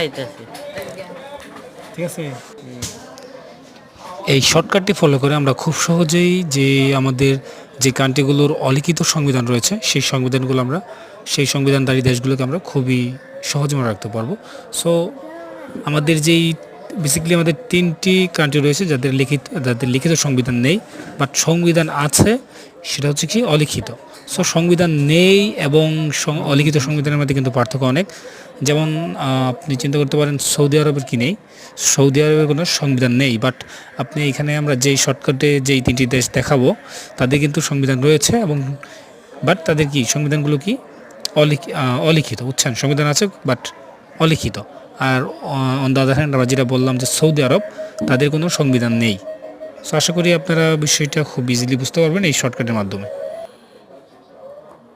চাইতেছি ঠিক আছে। এই শর্টকাটটি ফলো করে আমরা খুব সহজেই যে আমাদের যে কান্ট্রিগুলোর অলিখিত সংবিধান রয়েছে সেই সংবিধানগুলো আমরা সেই সংবিধান সংবিধানধারী দেশগুলোকে আমরা খুবই সহজে মনে রাখতে পারব। সো আমাদের যেই বেসিক্যালি আমাদের তিনটি কান্ট্রি রয়েছে যাদের লিখিত যাদের লিখিত সংবিধান নেই বাট সংবিধান আছে সেটা হচ্ছে কি অলিখিত। সো সংবিধান নেই এবং অলিখিত সংবিধানের মধ্যে কিন্তু পার্থক্য অনেক। যেমন আপনি চিন্তা করতে পারেন, সৌদি আরবের কি নেই? সৌদি আরবের কোনো সংবিধান নেই বাট আপনি এখানে আমরা যেই শর্টকাটে যেই তিনটি দেশ দেখাবো, তাদের কিন্তু সংবিধান রয়েছে এবং বাট তাদের কি, সংবিধানগুলো কি? অলিখি- অলিখিত, বুঝছেন? সংবিধান আছে বাট অলিখিত। আর অন দ্য আদার হ্যান্ড আমরা যেটা বললাম যে সৌদি আরব, তাদের কোনো সংবিধান নেই। সো আশা করি আপনারা বিষয়টা খুব ইজিলি বুঝতে পারবেন এই শর্টকাটের মাধ্যমে।